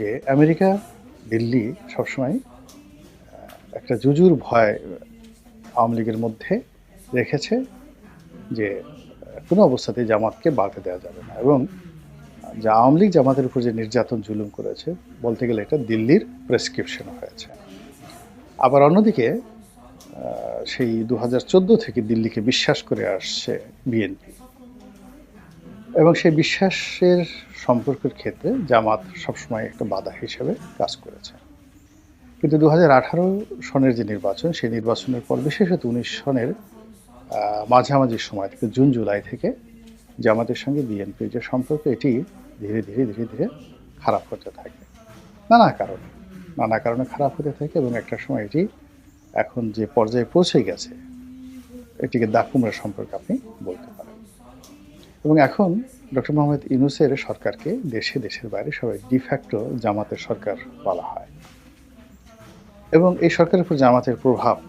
যে আমেরিকা, দিল্লি সবসময় একটা জুজুর ভয় আওয়ামী লীগের মধ্যে রেখেছে যে কোনো অবস্থাতেই জামাতকে বাড়তে দেওয়া যাবে না। এবং যে আওয়ামী লীগ জামাতের উপর যে নির্যাতন, জুলুম করেছে, বলতে গেলে এটা দিল্লির প্রেসক্রিপশন হয়েছে। আবার অন্যদিকে সেই দু হাজার চোদ্দ থেকে দিল্লিকে বিশ্বাস করে আসছে বিএনপি। এবং সেই বিশ্বাসের সম্পর্কের ক্ষেত্রে জামাত সবসময় একটা বাধা হিসেবে কাজ করেছে। কিন্তু দু আঠারো সনের যে নির্বাচন, সেই নির্বাচনের পর বিশেষত উনিশ সনের মাঝামাঝি সময় থেকে, জুন, জুলাই থেকে জামাতের সঙ্গে বিএনপির যে সম্পর্ক, এটি ধীরে ধীরে ধীরে ধীরে খারাপ হতে থাকে। নানা কারণে নানা কারণে খারাপ হতে থাকে এবং একটা সময় এটি এখন যে পর্যায়ে পৌঁছে গেছে, এটিকে দাকুমরা সম্পর্কে আপনি বলতে পারেন। এবং এখন ডক্টর মোহাম্মদ ইউনুসের সরকারকে দেশে, দেশের বাইরে সবাই ডিফ্যাক্টো জামাতের সরকার বলা হয়। এবং এই সরকারের উপর জামাতের প্রভাব,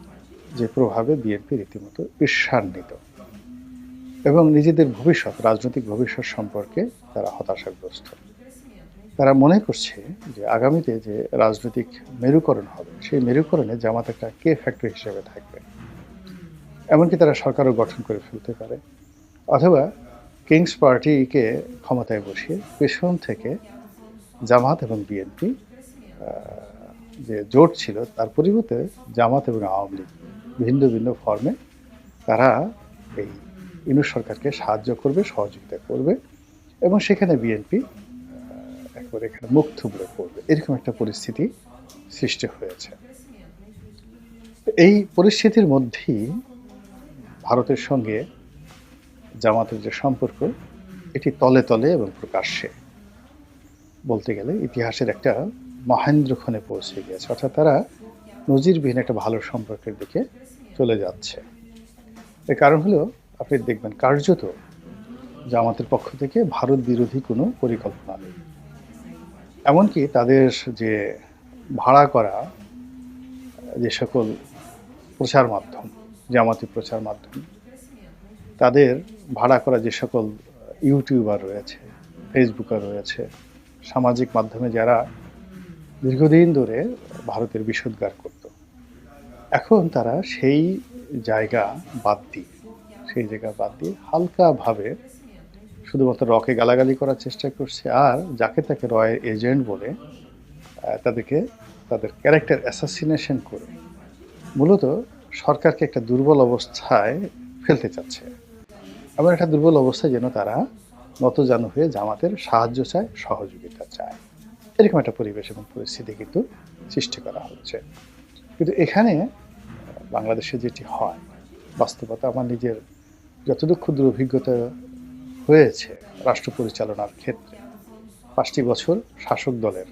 যে প্রভাবে বিএনপি রীতিমতো ঈর্ষান্বিত। এবং নিজেদের ভবিষ্যৎ, রাজনৈতিক ভবিষ্যৎ সম্পর্কে তারা হতাশাগ্রস্ত। তারা মনে করছে যে আগামীতে যে রাজনৈতিক মেরুকরণ হবে, সেই মেরুকরণে জামাত একটা কে ফ্যাক্টর হিসেবে থাকবে। এমনকি তারা সরকারও গঠন করে ফেলতে পারে। অথবা কিংস পার্টিকে ক্ষমতায় বসিয়ে পেছন থেকে জামাত এবং বিএনপি যে জোট ছিল, তার পরিবর্তে জামাত এবং আওয়ামী লীগ ভিন্ন ভিন্ন ফর্মে তারা এই ইউনুস সরকারকে সাহায্য করবে, সহযোগিতা করবে এবং সেখানে বিএনপি একবারে এখানে মুখ থুবড়ে পড়বে। এরকম একটা পরিস্থিতি সৃষ্টি হয়েছে। এই পরিস্থিতির মধ্যেই ভারতের সঙ্গে জামাতের যে সম্পর্ক, এটি তলে তলে এবং প্রকাশ্যে। বলতে গেলে ইতিহাসের একটা মহেন্দ্রক্ষণে পৌঁছে গিয়েছে, অর্থাৎ তারা নজিরবিহীন একটা ভালো সম্পর্কের দিকে চলে যাচ্ছে। এর কারণ হলো, আপনি দেখবেন কার্যত জামাতের পক্ষ থেকে ভারত বিরোধী কোনো পরিকল্পনা নেই। এমনকি তাদের যে ভাড়া করা যে সকল প্রচার মাধ্যম, জামাতি প্রচার মাধ্যম তাদের ভাড়া করা যে সকল ইউটিউবার রয়েছে, ফেসবুকার রয়েছে, সামাজিক মাধ্যমে যারা দীর্ঘদিন ধরে ভারতের বিষোদ্গার করত, এখন তারা সেই জায়গা বাদ দিয়ে, সেই জায়গা বাদ দিয়ে হালকাভাবে শুধুমাত্র রকে গালাগালি করার চেষ্টা করছে আর যাকে তাকে রয়ের এজেন্ট বলে তাদেরকে, তাদের ক্যারেক্টার অ্যাসাসিনেশন করে মূলত সরকারকে একটা দুর্বল অবস্থায় ফেলতে চাচ্ছে। এমন একটা দুর্বল অবস্থায় যেন তারা নতজানু হয়ে জামাতের সাহায্য চায়, সহযোগিতা চায়। এরকম একটা পরিবেশ এবং পরিস্থিতি কিন্তু সৃষ্টি করা হচ্ছে। কিন্তু এখানে বাংলাদেশে যেটি হয়, বাস্তবতা আমার নিজের যতটুকু ক্ষুদ্র অভিজ্ঞতা হয়েছে রাষ্ট্র পরিচালনার ক্ষেত্রে, পাঁচটি বছর শাসক দলের,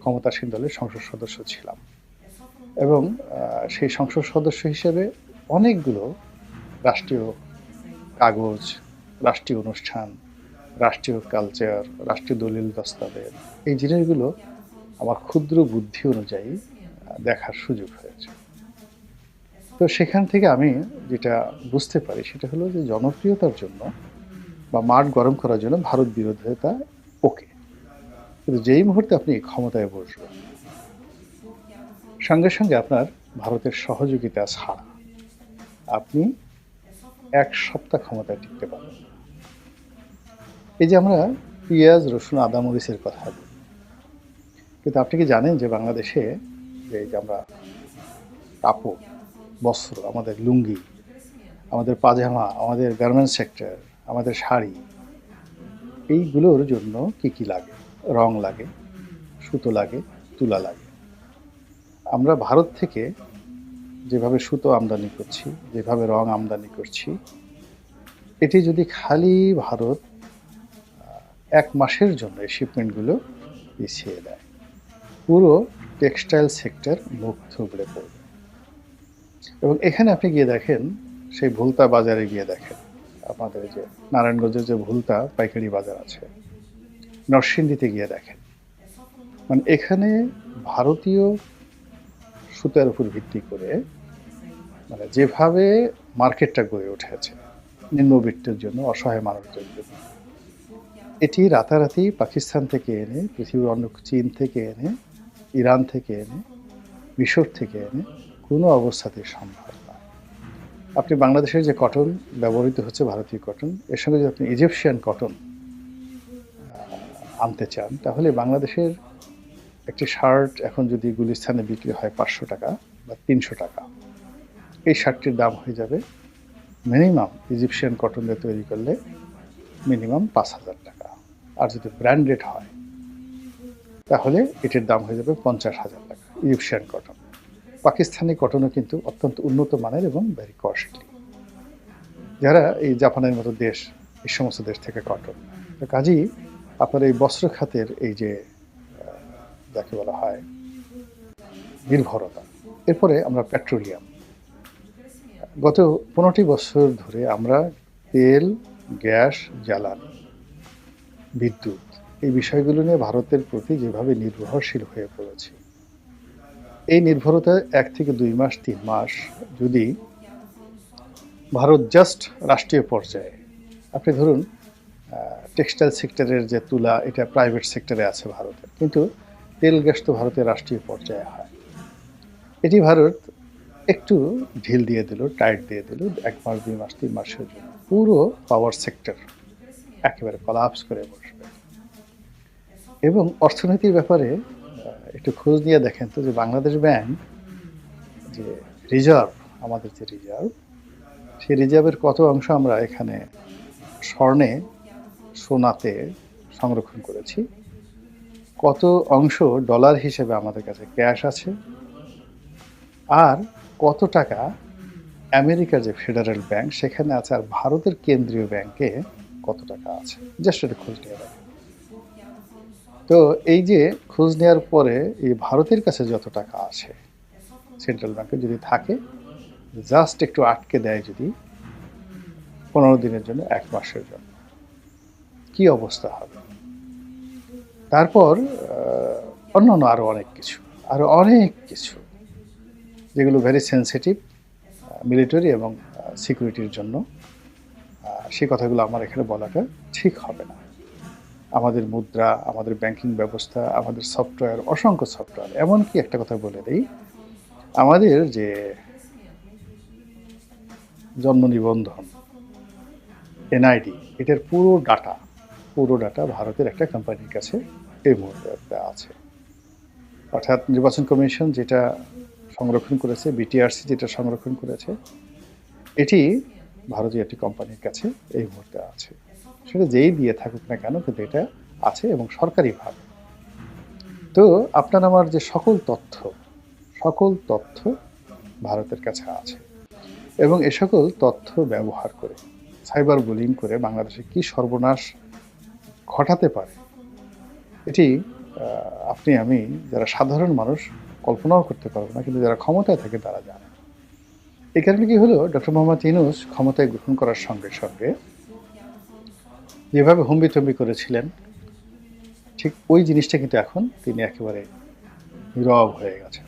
ক্ষমতাসীন দলের সংসদ সদস্য ছিলাম। এবং সেই সংসদ সদস্য হিসেবে অনেকগুলো রাষ্ট্রীয় কাগজ, রাষ্ট্রীয় অনুষ্ঠান, রাষ্ট্রীয় কালচার রাষ্ট্রীয় দলিল দস্তাবেজ, এই জিনিসগুলো আমার ক্ষুদ্র বুদ্ধি অনুযায়ী দেখার সুযোগ হয়েছে। তো সেখান থেকে আমি যেটা বুঝতে পারি সেটা হলো যে জনপ্রিয়তার জন্য বা মাঠ গরম করার জন্য ভারত বিরোধিতা ওকে। কিন্তু যেই মুহূর্তে আপনি ক্ষমতায় বসবেন, সঙ্গে সঙ্গে আপনার ভারতের সহযোগিতা ছাড়া আপনি এক সপ্তাহ ক্ষমতায় টিকতে পারবেন না। এই যে আমরা পেঁয়াজ, রসুন, আদা, মরিচের কথা বলি, কিন্তু আপনি কি জানেন যে বাংলাদেশে যে আমরা কাপড় বস্ত্র, আমাদের লুঙ্গি, আমাদের পাজামা, আমাদের গার্মেন্টস সেক্টর আমাদের শাড়ি, এইগুলোর জন্য কি কি লাগে রং লাগে, সুতো লাগে, তুলা লাগে আমরা ভারত থেকে যেভাবে সুতো আমদানি করছি, যেভাবে রং আমদানি করছি, এটি যদি খালি ভারত এক মাসের জন্য এই শিপমেন্টগুলো পিছিয়ে দেয়, পুরো টেক্সটাইল সেক্টর মুখ থুবড়ে পড়বে। এবং এখানে আপনি গিয়ে দেখেন, সেই ভুলতা বাজারে গিয়ে দেখেন, আমাদের যে নারায়ণগঞ্জের যে ভুলতা পাইকারি বাজার আছে, নরসিংদীতে গিয়ে দেখেন। মানে এখানে ভারতীয় সুতার উপর ভিত্তি করে মানে যেভাবে মার্কেটটা গড়ে উঠেছে নিম্নবিত্তের জন্য, অসহায় মানুষদের জন্য। এটি রাতারাতি পাকিস্তান থেকে এনে, পৃথিবীর অন্য চীন থেকে এনে, ইরান থেকে এনে, মিশর থেকে এনে কোনো অবস্থাতে সম্ভব না। আপনি বাংলাদেশের যে কটন ব্যবহৃত হচ্ছে, ভারতীয় কটন, এর সঙ্গে যদি আপনি ইজিপশিয়ান কটন আনতে চান, তাহলে বাংলাদেশের একটি শার্ট এখন যদি গুলিস্থানে বিক্রি হয় পাঁচশো টাকা বা তিনশো টাকা এই শার্টটির দাম হয়ে যাবে মিনিমাম ইজিপশিয়ান কটন দিয়ে তৈরি করলে মিনিমাম পাঁচ হাজার টাকা। আর যদি ব্র্যান্ডেড হয়, তাহলে এটির দাম হয়ে যাবে পঞ্চাশ হাজার টাকা ইজিপশিয়ান কটন। পাকিস্তানি কটনও কিন্তু অত্যন্ত উন্নত মানের এবং ভেরি কস্টলি যারা এই জাপানের মতো দেশ, এই সমস্ত দেশ থেকে কটন কাজেই আপনার এই বস্ত্র খাতের এই যে যাকে বলা হয়, নির্ভরতা। এরপরে আমরা পেট্রোলিয়াম গত পনেরোটি বছর ধরে আমরা তেল, গ্যাস, জ্বালানি, বিদ্যুৎ এই বিষয়গুলো নিয়ে ভারতের প্রতি যেভাবে নির্ভরশীল হয়ে পড়েছি, এই নির্ভরতা এক থেকে দুই মাস, তিন মাস যদি ভারত জাস্ট রাষ্ট্রীয় পর্যায়ে, আপনি ধরুন টেক্সটাইল সেক্টরের যে তুলা, এটা প্রাইভেট সেক্টরে আছে ভারতের কিন্তু তেল, গ্যাস তো ভারতের রাষ্ট্রীয় পর্যায়ে হয়। এটি ভারত একটু ঢিল দিয়ে দিল টাইট দিয়ে দিল, এক মাস, দুই মাস, তিন মাসের জন্য। পুরো পাওয়ার সেক্টর একেবারে কলাপস করে বসবে। এবং অর্থনীতির ব্যাপারে একটু খোঁজ নিয়ে দেখেন তো যে বাংলাদেশ ব্যাংক যে রিজার্ভ আমাদের যে রিজার্ভ সেই রিজার্ভের কত অংশ আমরা এখানে স্বর্ণে, সোনাতে সংরক্ষণ করেছি। কত অংশ ডলার হিসেবে আমাদের কাছে ক্যাশ আছে। আর কত টাকা আমেরিকার যে ফেডারেল ব্যাংক সেখানে আছে আর ভারতের কেন্দ্রীয় ব্যাংকে কত টাকা আছে? জাস্ট এটা খোঁজ নিয়ে রাখেন তো এই যে খোঁজ নেওয়ার পরে এই ভারতের কাছে যত টাকা আছে সেন্ট্রাল ব্যাংকে যদি থাকে জাস্ট একটু আটকে দেয় যদি পনেরো দিনের জন্য এক মাসের জন্য কি অবস্থা হবে? তারপর আহ, অন্যান্য আরও অনেক কিছু আরও অনেক কিছু। যেগুলো ভেরি সেন্সিটিভ মিলিটারি এবং সিকিউরিটির জন্য আহ, সেই কথাগুলো আমার এখানে বলাটা ঠিক হবে না। আমাদের মুদ্রা আমাদের ব্যাংকিং ব্যবস্থা আমাদের সফটওয়্যার অসংখ্য সফটওয়্যার এমনকি একটা কথা বলে দিই আমাদের যে জন্ম নিবন্ধন এনআইডি এটার পুরো ডাটা পুরো ডাটা ভারতের একটা কোম্পানির কাছে এই মুহূর্তে আছে। অর্থাৎ নির্বাচন কমিশন যেটা সংরক্ষণ করেছে বিটিআরসি যেটা সংরক্ষণ করেছে, এটি ভারতীয় একটি কোম্পানির কাছে এই মুহূর্তে আছে। সেটা যেই দিয়ে থাকুক না কেন, কিন্তু এটা আছে এবং সরকারিভাবে তো আপনার আমার যে সকল তথ্য সকল তথ্য ভারতের কাছে আছে এবং এ সকল তথ্য ব্যবহার করে, সাইবার বুলিং করে বাংলাদেশে কি সর্বনাশ ঘটাতে পারে, এটি আপনি, আমি যারা সাধারণ মানুষ কল্পনাও করতে পারব না, কিন্তু যারা ক্ষমতায় থাকে তারা জানে। এই কারণে কি হলো? ডক্টর মোহাম্মদ ইনুস ক্ষমতায় গ্রহণ করার সঙ্গে সঙ্গে যেভাবে হুম্বিতম্বি করেছিলেন, ঠিক ওই জিনিসটা কিন্তু এখন তিনি একেবারে নীরব হয়ে গেছেন।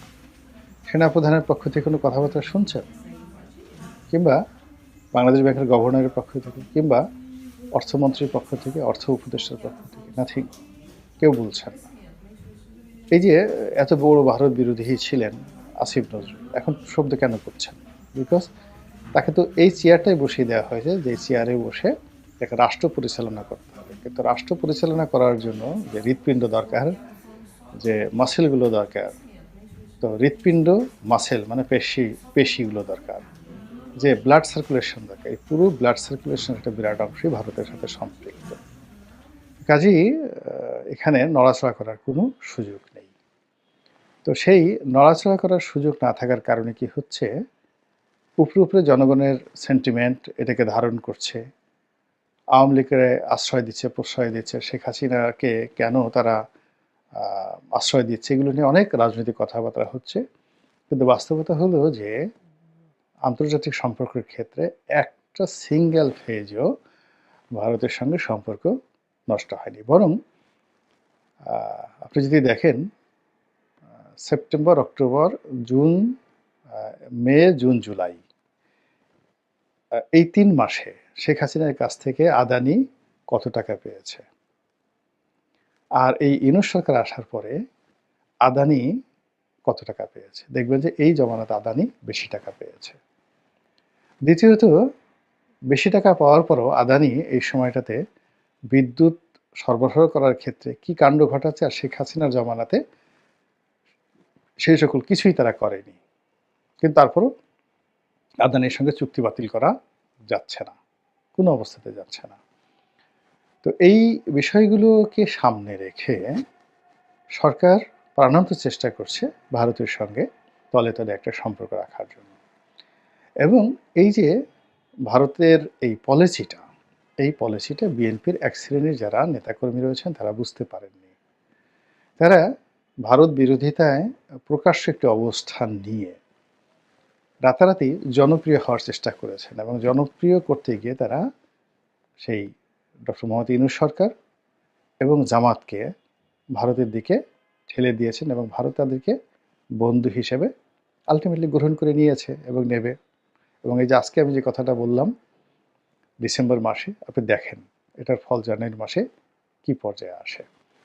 সেনাপ্রধানের পক্ষ থেকে কোনো কথাবার্তা শুনছেন? কিংবা বাংলাদেশ ব্যাংকের গভর্নরের পক্ষ থেকে, কিংবা অর্থমন্ত্রীর পক্ষ থেকে, অর্থ উপদেষ্টার পক্ষ থেকে? নাথিং, কেউ বলছেন না। এই যে, এত বড় ভারত বিরোধী ছিলেন আসিফ নজরুল, এখন শব্দ কেন করছেন? বিকজ তাকে তো এই চেয়ারটাই বসিয়ে দেওয়া হয়েছে, যে চেয়ারে বসে তাকে রাষ্ট্র পরিচালনা করতে হবে। কিন্তু রাষ্ট্র পরিচালনা করার জন্য যে হৃৎপিণ্ড দরকার, যে মাসেলগুলো দরকার, তো হৃৎপিণ্ড মাসেল মানে পেশি, পেশিগুলো দরকার। যে ব্লাড সার্কুলেশন দরকার, এই পুরো ব্লাড সার্কুলেশন একটা বিরাট অংশই ভারতের সাথে সম্পৃক্ত। কাজেই এখানে নড়াচড়া করার কোনো সুযোগ নেই। তো সেই নড়াচড়া করার সুযোগ না থাকার কারণে কি হচ্ছে? উপরে উপরে জনগণের সেন্টিমেন্ট এটাকে ধারণ করছে। আওয়ামী লীগের আশ্রয় দিচ্ছে, প্রশ্রয় দিচ্ছে। শেখ হাসিনাকে কেন তারা আশ্রয় দিচ্ছে? এগুলো নিয়ে অনেক রাজনৈতিক কথাবার্তা হচ্ছে। কিন্তু বাস্তবতা হলো যে আন্তর্জাতিক সম্পর্কের ক্ষেত্রে একটা সিঙ্গেল ফেজও ভারতের সঙ্গে সম্পর্ক নষ্ট হয়নি। বরং আপনি যদি দেখেন September October June May June July এই তিন মাসে শেখ হাসিনার কাছ থেকে আদানি কত টাকা পেয়েছে? আর এই ইউনুস সরকার আসার পরে আদানি কত টাকা পেয়েছে? দেখবেন যে এই জমানাতে আদানি বেশি টাকা পেয়েছে। দ্বিতীয়ত, বেশি টাকা পাওয়ার পরও আদানি এই সময়টাতে বিদ্যুৎ সরবরাহ করার ক্ষেত্রে কি কাণ্ড ঘটাচ্ছে আর শেখ হাসিনার জমানাতে সেই সকল কিছুই তারা করেনি। কিন্তু তারপরও আদানির সঙ্গে চুক্তি বাতিল করা যাচ্ছে না, কোনো অবস্থাতে যাচ্ছে না। তো এই বিষয়গুলোকে সামনে রেখে সরকার প্রাণান্ত চেষ্টা করছে ভারতের সঙ্গে তলে তলে একটা সম্পর্ক রাখার জন্য। এবং এই যে ভারতের এই পলিসিটা এই পলিসিটা বিএনপির এক শ্রেণির যারা নেতাকর্মী রয়েছেন তারা বুঝতে পারেননি। তারা ভারত বিরোধিতায় প্রকাশ্য একটি অবস্থান নিয়ে রাতারাতি জনপ্রিয় হওয়ার চেষ্টা করেছেন এবং জনপ্রিয় করতে গিয়ে তারা সেই ডক্টর মোহাম্মদ ইনুস সরকার এবং জামাতকে ভারতের দিকে ঠেলে দিয়েছেন এবং ভারত তাদেরকে বন্ধু হিসেবে আলটিমেটলি গ্রহণ করে নিয়েছে এবং নেবে। এবং এই যে আজকে আমি যে কথাটা বললাম, ডিসেম্বর মাসে, আপনি দেখেন, এটার ফল জানুয়ারি মাসে কি পর্যায়ে আসে।